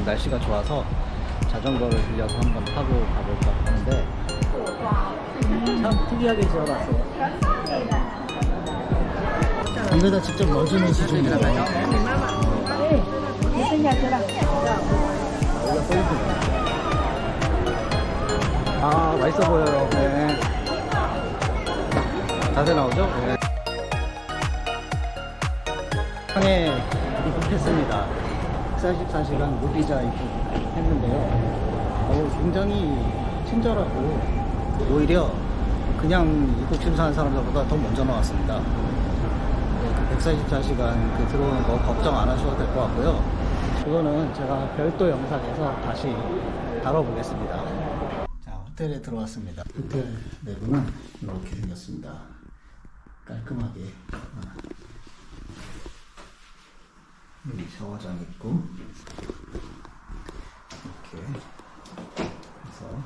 지금 날씨가 좋아서 자전거를 빌려서 한번 타고 가볼까 하는데 참 특이하게 지어놨어요. 이거 다 직접 넣어주는 수준이라 포인트네. 아 맛있어 보여요. 네. 자세 나오죠? 네. 상해 입국했습니다. 44시간 무비자 입국 했는데요. 어, 굉장히 친절하고 오히려 그냥 입국 심사한 사람들보다 더 먼저 나왔습니다. 네, 그 144시간 그 들어오는 거 걱정 안 하셔도 될 것 같고요. 그거는 제가 별도 영상에서 다시 다뤄보겠습니다. 자, 호텔에 들어왔습니다. 호텔 내부는 이렇게 생겼습니다. 깔끔하게. 샤워장 있고, 이렇게 해서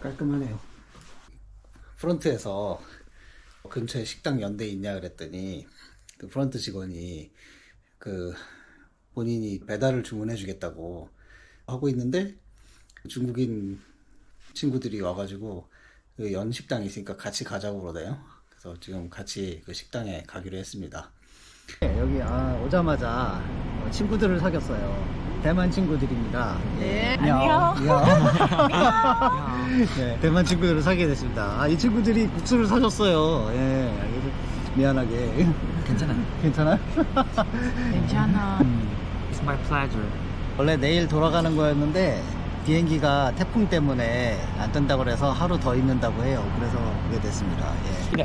깔끔하네요. 프런트에서 근처에 식당 연대 있냐 그랬더니 그 프런트 직원이 그 본인이 배달을 주문해 주겠다고 하고 있는데 중국인 친구들이 와가지고 그 연식당이 있으니까 같이 가자고 그러네요. 그래서 지금 같이 그 식당에 가기로 했습니다. 여기 아, 오자마자 친구들을 사귀었어요. 대만 친구들입니다. 네, 안녕. 네, 대만 친구들을 사귀게 됐습니다. 아, 이 친구들이 국수를 사줬어요. 예, 미안하게. 괜찮아. 괜찮아? 괜찮아. It's my pleasure. 원래 내일 돌아가는 거였는데 비행기가 태풍 때문에 안 뜬다고 그래서 하루 더 있는다고 해요. 그래서 오게 됐습니다. 예.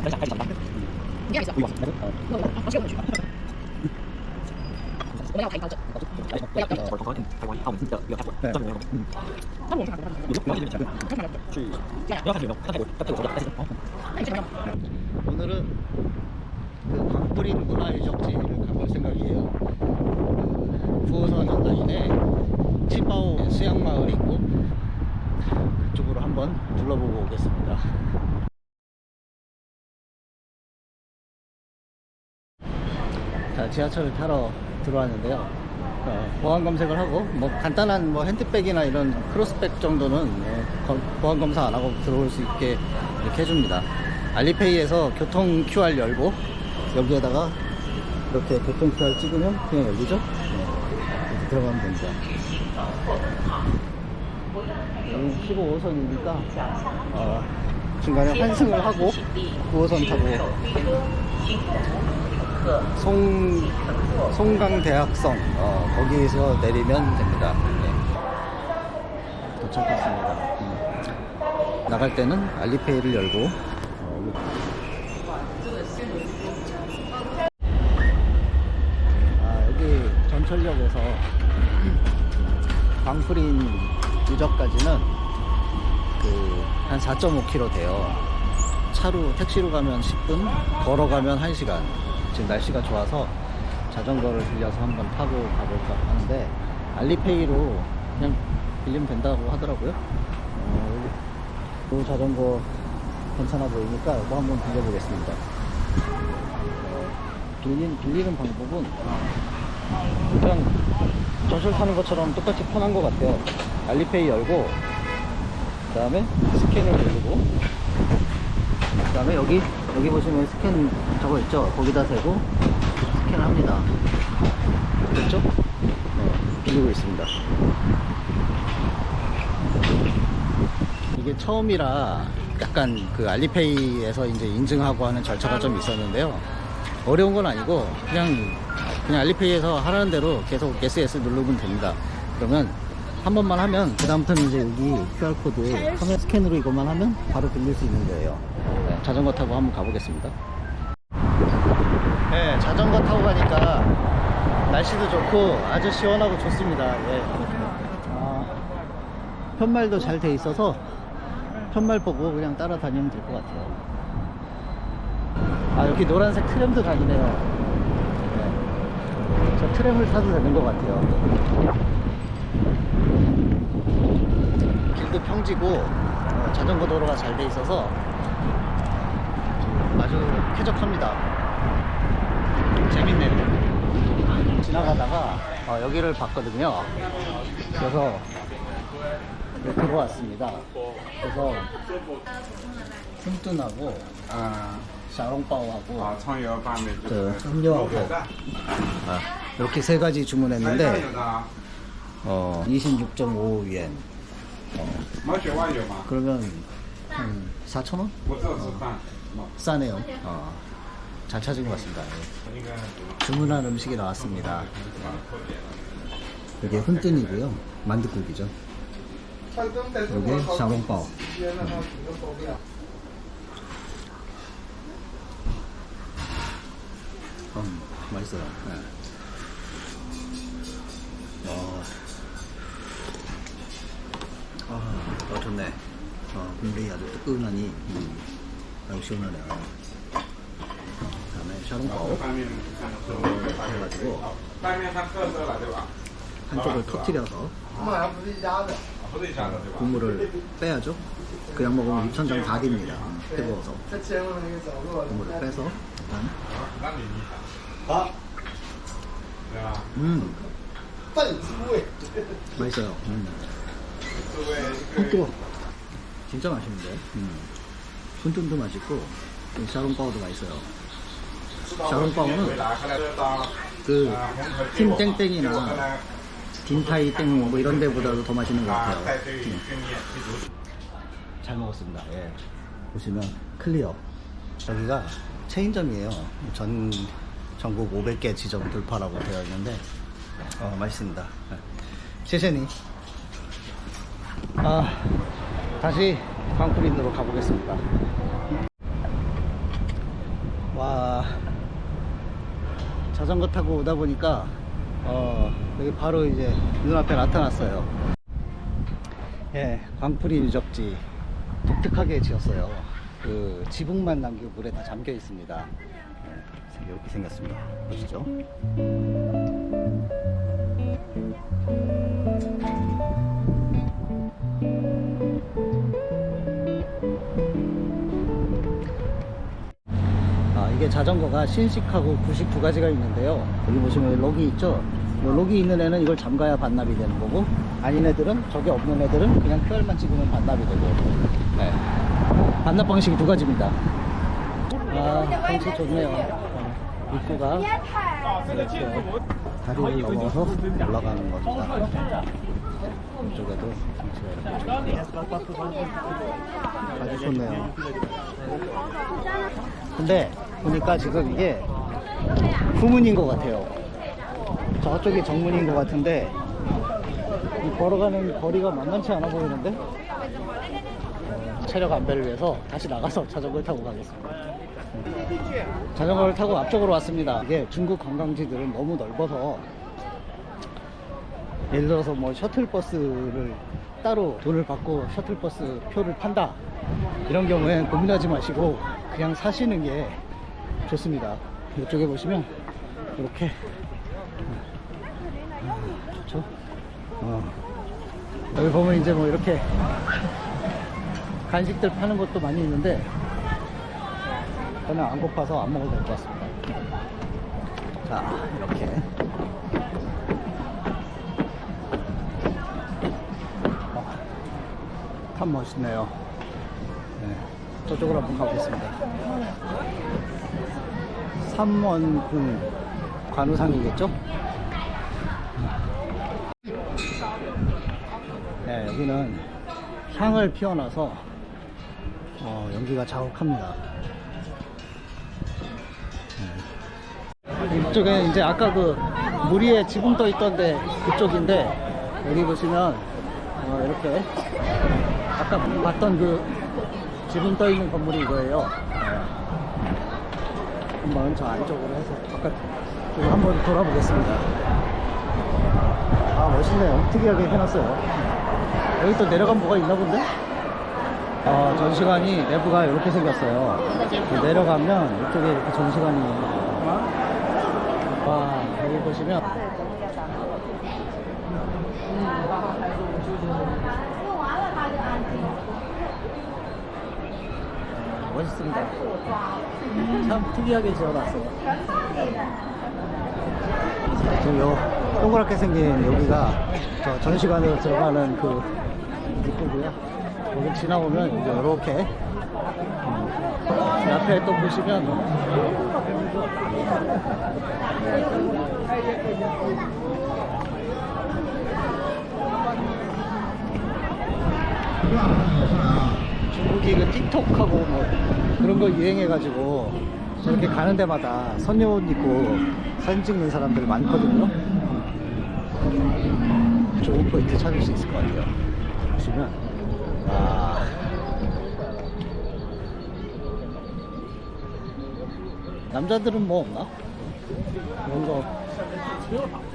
오늘은 그 광뿌린 문화유적지를 가볼 생각이에요. 그 부호선 연단인에 치바오 수양마을이 있고 그쪽으로 한번 둘러보고 오겠습니다. 자, 지하철을 타러 들어왔는데요. 어, 보안 검색을 하고 뭐 간단한 뭐 핸드백이나 이런 크로스백 정도는 뭐 거- 보안 검사 안 하고 들어올 수 있게 이렇게 해줍니다. 알리페이에서 교통 QR 열고 여기에다가 이렇게 교통 QR 찍으면 그냥 열리죠? 네. 들어가면 됩니다. 여기 15호선이니까 어, 중간에 환승을 하고 9호선 타고 송, 송강대학성 어, 거기에서 내리면 됩니다. 네. 도착했습니다. 음. 나갈 때는 알리페이를 열고 어, 아, 여기 전철역에서 광프린 유적까지는 그 한 4.5km 돼요. 차로 택시로 가면 10분, 걸어가면 1시간. 지금 날씨가 좋아서 자전거를 빌려서 한번 타고 가볼까 하는데 알리페이로 그냥 빌리면 된다고 하더라고요. 어, 이 자전거 괜찮아 보이니까 이거 한번 빌려보겠습니다. 빌리는, 빌리는 방법은 그냥 전철 타는 것처럼 똑같이 편한 것 같아요. 알리페이 열고 그 다음에 스캔을 누르고 그 다음에 여기 여기 보시면 스캔 저거 있죠 거기다 대고 스캔을 합니다 됐죠? 네, 빌리고 있습니다 이게 처음이라 약간 그 알리페이에서 이제 인증하고 하는 절차가 좀 있었는데요 어려운 건 아니고 그냥 그냥 알리페이에서 하라는 대로 계속 SS 누르면 됩니다. 그러면 한 번만 하면 그 다음부터는 이제 여기 QR코드 카메라 스캔으로 이것만 하면 바로 빌릴 수 있는 거예요. 네, 자전거 타고 한번 가보겠습니다. 네 자전거 타고 가니까 날씨도 좋고 아주 시원하고 좋습니다. 예. 아, 편말도 잘 돼 있어서 편말 보고 그냥 따라다니면 될 것 같아요. 아 여기 노란색 트램도 다니네요. 네. 저 트램을 타도 되는 것 같아요. 길도 평지고 어, 자전거 도로가 잘 돼 있어서 아주 쾌적합니다. 재밌네요. 지나가다가 어, 여기를 봤거든요. 그래서 들어왔습니다. 그래서 훈뚠하고 아, 샤롱바오하고 그 음료하고. 이렇게 세 가지 주문했는데 어, 26.5위엔. 어, 그러면 한 4,000원? 어, 싸네요. 어, 잘 찾은 것 같습니다. 예. 주문한 음식이 나왔습니다. 이게 흔뜬이고요. 만둣국이죠. 이게 샤롱바오. 음. 음, 맛있어요. 네. 어. 아, 아 좋네. 아, 국물이 아주 뜨끈하니 음. 아유 시원하네. 아. 그다음에 샤롱바오 해가지고 한쪽을 터트려서 국물을 빼야죠. 그냥 먹으면 입천장 다 됩니다 뜨거워서 국물을 빼서 일단 음. 빨리 수고해. 맛있어요. 음. 어, 진짜 맛있는데. 음. 손등도 맛있고 샤롱바오도 맛있어요. 샤롱바오는 그팀 땡땡이나 딘타이 땡뭐 이런 데보다도 더 맛있는 것 같아요. 아, 네. 음. 잘 먹었습니다. 예. 보시면 클리어 여기가 체인점이에요. 전 전국 500개 지점 돌파라고 되어 있는데 어, 맛있습니다. 제세니. 아, 다시 광쿠린으로 가보겠습니다. 와, 자전거 타고 오다 보니까, 어, 여기 바로 이제 눈앞에 나타났어요. 예, 광풀이 유적지. 독특하게 지었어요. 그 지붕만 남기고 물에 다 잠겨 있습니다. 예, 이렇게 생겼습니다. 보시죠. 아, 이게 자전거가 신식하고 구식 두 가지가 있는데요. 여기 보시면 록이 있죠? 이 록이 있는 애는 이걸 잠가야 반납이 되는 거고, 아닌 애들은, 저게 없는 애들은 그냥 QR만 찍으면 반납이 되고, 네. 반납 방식이 두 가지입니다. 아, 경치 좋네요. 어, 입구가 다리를 넘어서 올라가는 겁니다. 이쪽에도. 아주 좋네요. 근데 보니까 지금 이게 후문인 것 같아요. 저쪽이 정문인 것 같은데 이 걸어가는 거리가 만만치 않아 보이는데 어, 체력 안배를 위해서 다시 나가서 자전거를 타고 가겠습니다. 자전거를 타고 앞쪽으로 왔습니다. 이게 중국 관광지들은 너무 넓어서 예를 들어서 뭐 셔틀버스를 따로 돈을 받고 셔틀버스 표를 판다 이런 경우엔 고민하지 마시고 그냥 사시는 게 좋습니다. 이쪽에 보시면 이렇게. 좋죠? 어. 여기 보면 이제 뭐 이렇게 간식들 파는 것도 많이 있는데 저는 안 고파서 안 먹어도 될 것 같습니다. 자 이렇게. 참 멋있네요. 네, 저쪽으로 한번 가보겠습니다. 삼원궁 관우상이겠죠? 네, 여기는 향을 피워놔서 어, 연기가 자욱합니다. 네. 이쪽에 이제 아까 그 무리에 지붕 떠 있던데 그쪽인데 여기 보시면 어, 이렇게 아까 봤던 그 지붕 떠 있는 건물이 이거예요. 한번 저 안쪽으로 해서 바깥 쪽으로 한번 돌아보겠습니다. 아 멋있네요. 특이하게 해놨어요. 여기 또 내려간 뭐가 있나 본데? 아 전시관이 내부가 이렇게 생겼어요. 내려가면 이쪽에 이렇게 전시관이 와 여기 보시면 멋있습니다. 참 특이하게 지어놨어요. 저요 동그랗게 생긴 여기가 저 전시관으로 들어가는 그 입구고요. 여기 지나오면 이제 이렇게 음, 이 앞에 또 보시면 중국이 그 틱톡하고 뭐 그런 거 유행해가지고 저렇게 가는 데마다 선녀 옷 입고 사진 찍는 사람들 많거든요. 좋은 포인트 찾을 수 있을 것 같아요. 보시면 와 남자들은 뭐 없나? 그런 거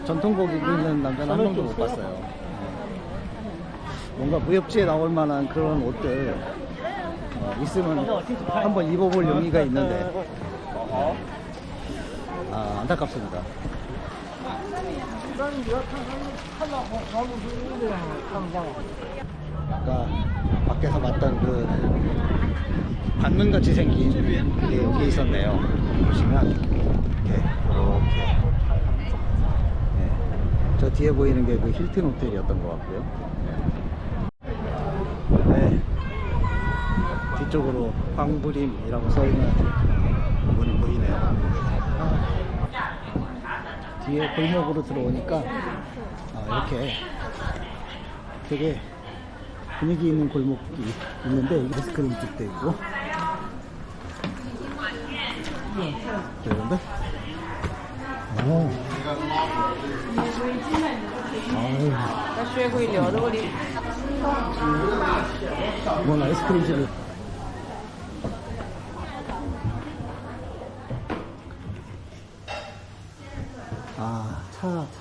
전통복 입고 있는 남자는 한 명도 못 봤어요. 뭔가 무협지에 나올 만한 그런 옷들 어, 있으면 한번 입어볼 용의가 있는데 아, 안타깝습니다. 아까 밖에서 봤던 그 반문같이 생긴 게 여기 있었네요. 보시면 이렇게 이렇게 네. 저 뒤에 보이는 게 그 힐튼 호텔이었던 것 같고요. 네. 뒤쪽으로 황부림이라고 써있는 문이 보이네요. 뒤에 골목으로 들어오니까 아, 이렇게 되게 분위기 있는 골목이 있는데 여기 스크린 집도 있고 그런데 오. 아유. 뭔 아이스크림 집을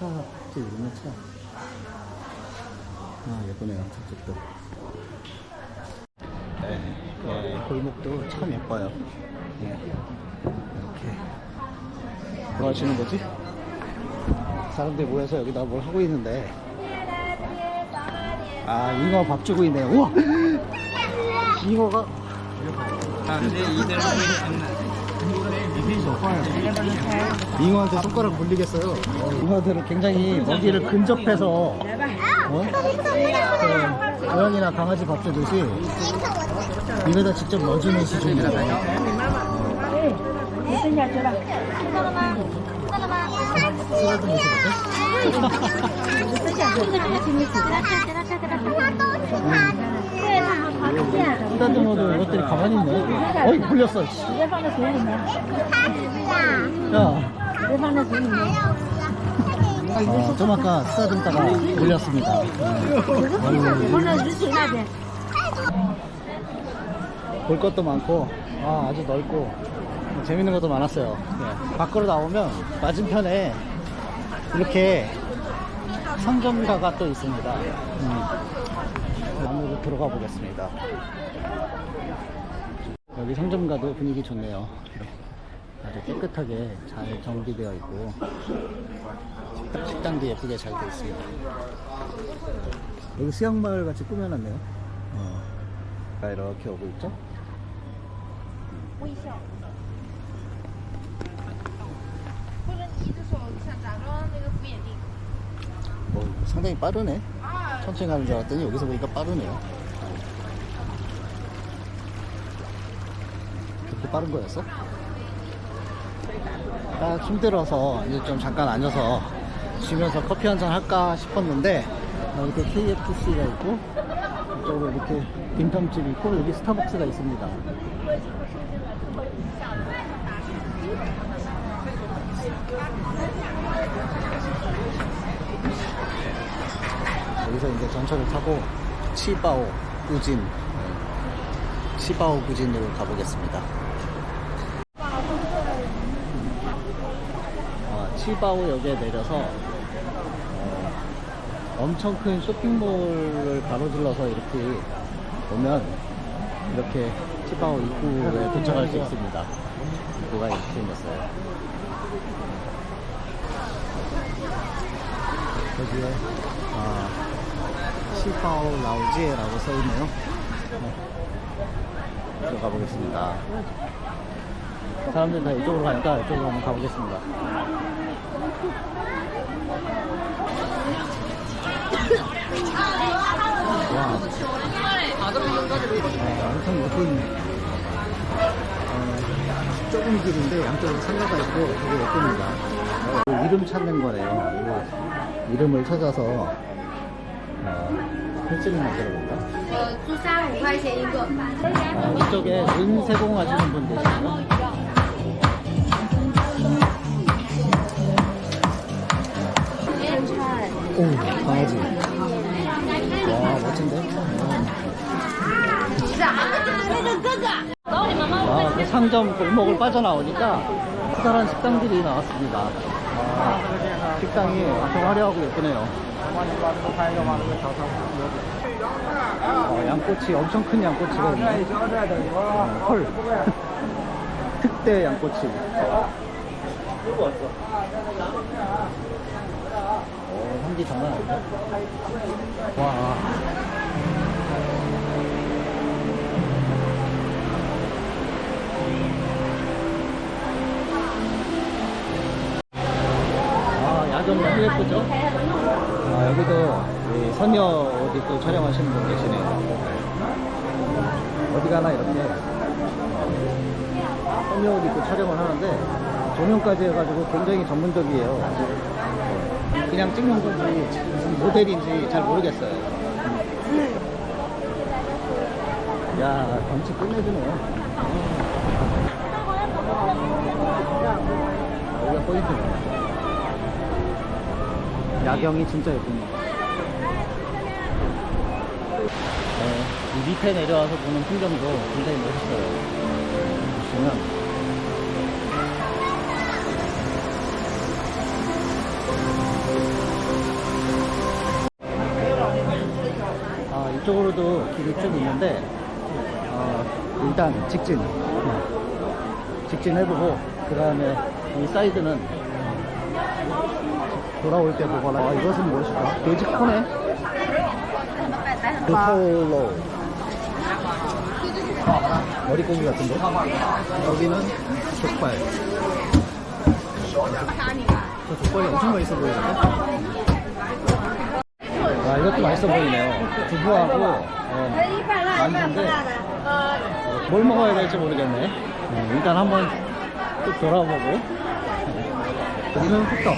차, 차, 저 있는 차. 아, 예쁘네요, 저쪽도. 네, 네, 골목도 참 예뻐요. 네, 이렇게. 뭐 하시는 거지? 사람들이 모여서 여기다 뭘 하고 있는데. 아, 잉어 밥 주고 있네요. 우와! 잉어가 잉어한테 손가락 물리겠어요. 잉어들은 굉장히 먹이를 근접해서 어? 그 고양이나 강아지 밥 주듯이 입에다 직접 넣어주는 모습인데? 쓰다듬어도 이것들이 가만히 있네. 어이, 물렸어. 씨. 내 방에 돈이 있네. 야, 내 방에 돈이 있네. 어, 좀 아까 쓰다듬다가 물렸습니다. 볼 것도 많고, 아, 아주 넓고, 재밌는 것도 많았어요. 네. 밖으로 나오면 맞은편에 이렇게 상점가가 또 있습니다. 음. 들어가 보겠습니다. 여기 상점가도 분위기 좋네요. 아주 깨끗하게 잘 정비되어 있고 식당, 식당도 예쁘게 잘 되어 있습니다. 여기 수영마을 같이 꾸며놨네요. 어. 자, 이렇게 오고 있죠? 微笑。 어, 상당히 빠르네. 천천히 가는 줄 알았더니 여기서 보니까 빠르네요. 그렇게 빠른 거였어? 딱 힘들어서 이제 좀 잠깐 앉아서 쉬면서 커피 한 잔 할까 싶었는데 어, 이렇게 KFC가 있고 이쪽으로 이렇게 딤섬집이 있고 여기 스타벅스가 있습니다. 여기서 이제 전철을 타고 치바오 구진 네, 치바오 구진으로 가보겠습니다. 아, 치바오역에 내려서 어, 엄청 큰 쇼핑몰을 가로질러서 이렇게 오면 이렇게 치바오 입구에 도착할 수 있습니다. 입구가 이렇게 생겼어요. 여기에 아, 시파오 라우지에라고 써있네요. 네. 들어가 보겠습니다. 사람들이 다 이쪽으로 가니까 이쪽으로 한번 가보겠습니다. 와. 어, 엄청 예쁜 어, 좁은 길인데 양쪽으로 상가가 있고 되게 예쁩니다. 이름 찾는. 이거 이름을 찾아서 패치를 만들어 볼까? 아, 이쪽에 은 세공하시는 분들 있어요. 오, 강아지. 와, 멋진데? 아, 그 상점 골목을 빠져나오니까 커다란 식당들이 나왔습니다. 아, 식당이 아주 화려하고 예쁘네요. 어, 양꼬치, 엄청 큰 양꼬치가 있네. 어, 헐. 특대 양꼬치. 어, 향기 장난 아닌데? 와. 아, 야경 너무 예쁘죠? 아, 여기도 이 선녀 옷 입고 촬영하시는 분 계시네요. 어디 가나 이렇게 선녀 옷 입고 촬영을 하는데 조명까지 해가지고 굉장히 전문적이에요. 그냥 찍는 건지 무슨 모델인지 잘 모르겠어요. 야, 경치 끝내주네. 여기가 포인트네. 야경이 진짜 예쁩니다. 네, 이 밑에 내려와서 보는 풍경도 굉장히 멋있어요. 보시면 아, 이쪽으로도 길이 쭉 있는데 어, 일단 직진 네. 직진 해보고 그 다음에 이 사이드는 돌아올 때 보거나 아, 이것은 무엇일까? 돼지 코네. 부톨로 머리고기 같은데? 여기는 족발. 저 족발이 엄청 맛있어 보이는데? 아 이것도 맛있어 보이네요. 두부하고 어, 만두인데 어, 뭘 먹어야 될지 모르겠네. 네, 일단 한번 쭉 돌아보고. 여기는 호떡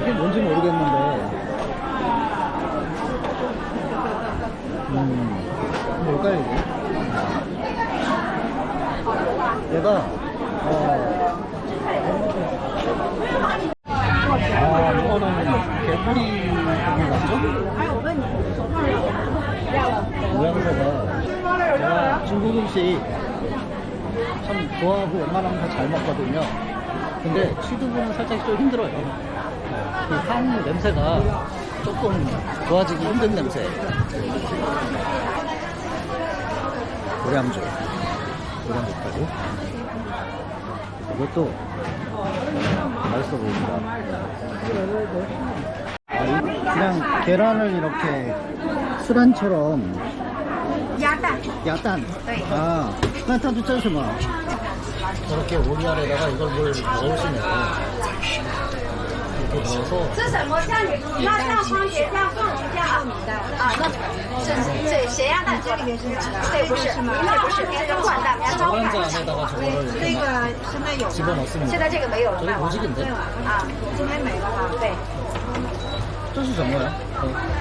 이게 뭔지 모르겠는데 음 뭘까요 이게 얘가 어 아, 이거는 개구리 고기 같죠? 모양새가 제가 중국 음식 참 좋아하고 웬만하면 다 잘 먹거든요. 근데 취두부는 살짝 좀 힘들어요. 그향 냄새가 조금 좋아지기 힘든 냄새. 고량주. 고량주 까지. 이것도 맛있어 보입니다. 아, 이- 그냥 계란을 이렇게 수란처럼 鸭蛋，鸭蛋 네. 아, 那它是这什么? 저렇게 오리알에다가 이걸 뭘 넣으시네요. 이렇게 넣어서 这什么像鸭蛋、番茄酱、凤梨酱啊？那这这咸鸭蛋这里面是这不是，那不是，这是灌蛋，人家招 노란자 牌。 안에다가 저거를 이렇게 막 现在有 집어넣습니다. 现在这个没有了， 저게 卖完了 오직인데? 啊，今天没了哈。对，这是什么呀?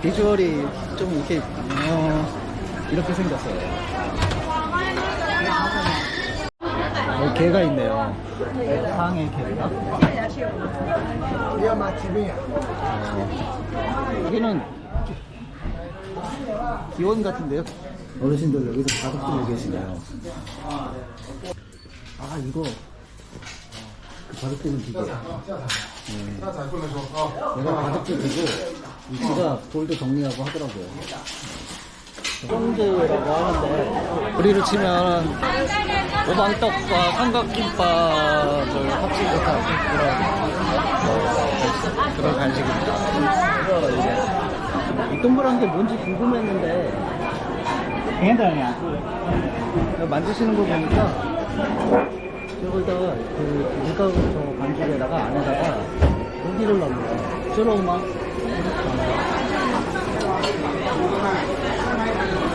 비주얼이 좀 이렇게 어, 이렇게 생겼어요. 어, 개가 있네요. 상의 개가. 어, 여기는 기원 같은데요? 어르신들 여기서 가득 들고 계시네요. 아, 이거. 그 바둑 두는 기계. 네. 내가 바둑 두고, 이치가 돌도 정리하고 하더라고요. 쫑드라고 하는데, 우리로 치면, 오방떡과 삼각김밥을 합치듯한 그런, 어, 그런 간식입니다. 그래서 이제, 이 동그란 게 뭔지 궁금했는데, 이거 만드시는 거 보니까 저거다가 그 밀가루 저 반죽에다가 안에다가 고기를 넣는 쫄로마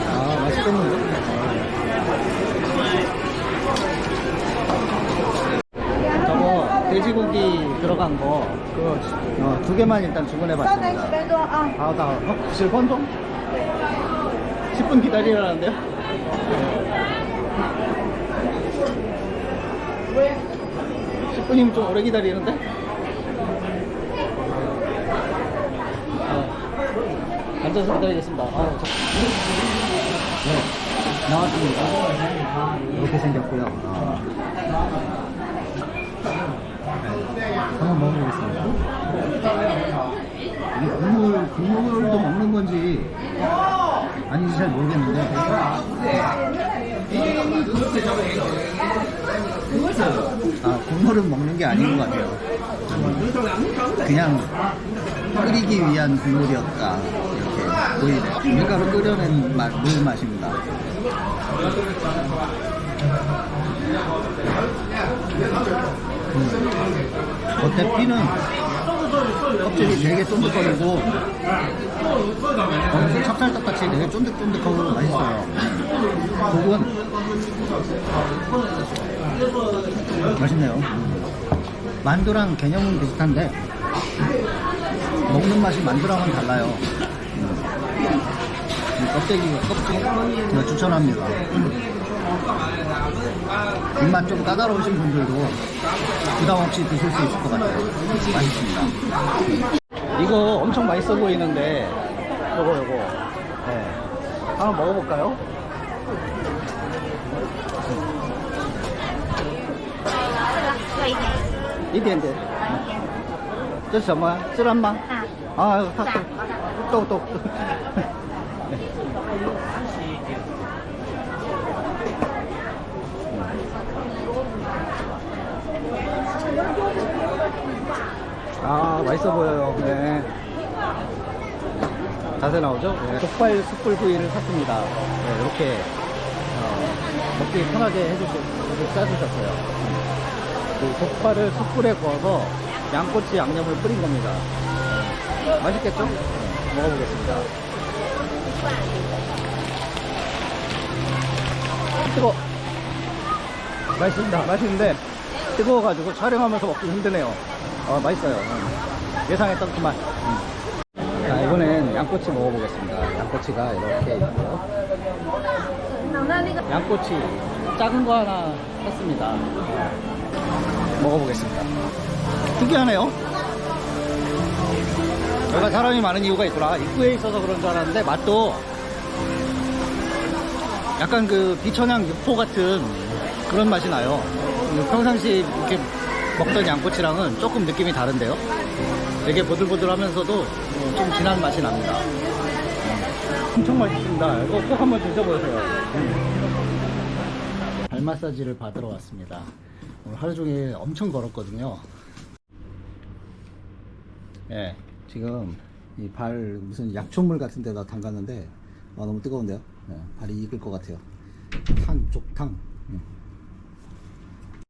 아 맛있겠는데? 저거 돼지고기 들어간 거 그거 어, 두 개만 일단 주문해봤습니다 分钟啊。 아, 나, 어? 10분 정 10분 기다리라는데요? 왜? 10분이면 좀 오래 기다리는데? 앉아서 기다리겠습니다. 아, 저... 네, 나왔습니다. 이렇게 생겼고요. 아. 네, 한번 먹어보겠습니다. 이게 국물, 국물도 먹는 건지 아닌지 잘 모르겠는데 아, 국물은 먹는 게 아닌 것 같아요 그냥 끓이기 위한 국물이었다 보이네요 밀가루 끓여낸 맛, 물 맛입니다. 음. 겉에 피는 껍질이 되게 쫀득거리고 어, 찹쌀떡같이 되게 쫀득쫀득하고 맛있어요. 국은 맛있네요. 만두랑 개념은 비슷한데 먹는 맛이 만두랑은 달라요. 이 껍데기 껍질 제가 추천합니다 입맛 좀 까다로우신 분들도 부담 없이 드실 수 있을 것 같아요 맛있습니다 이거 엄청 맛있어 보이는데 요거 요거 네. 한번 먹어볼까요? 对一点。一点点这是什么孜然吗啊，啊它 또, 또. 아, 맛있어 보여요. 네. 자세 나오죠? 네. 족발 숯불구이를 샀습니다. 네, 이렇게 어, 먹기 편하게 해주셔서 싸주셨어요. 그 족발을 숯불에 구워서 양꼬치 양념을 뿌린 겁니다. 네. 맛있겠죠? 네, 먹어보겠습니다. 뜨거. 맛있습니다. 맛있는데 뜨거워가지고 촬영하면서 먹기 힘드네요. 어, 맛있어요. 음. 예상했던 그 맛. 음. 자 이번엔 양꼬치 먹어보겠습니다. 양꼬치가 이렇게 있고요. 양꼬치 작은 거 하나 샀습니다. 먹어보겠습니다. 특이하네요 여기가 사람이 많은 이유가 있구나. 입구에 있어서 그런 줄 알았는데 맛도 약간 그 비천향 육포 같은 그런 맛이 나요. 평상시 이렇게 먹던 양꼬치랑은 조금 느낌이 다른데요. 되게 보들보들하면서도 어, 좀 진한 맛이 납니다. 엄청 맛있습니다. 이거 꼭 한번 드셔보세요. 발 마사지를 받으러 왔습니다. 오늘 하루 종일 엄청 걸었거든요. 예, 지금 이 발 무슨 약초물 같은 데다 담갔는데 아, 너무 뜨거운데요? 예, 발이 익을 것 같아요. 탕, 쪽탕. 음.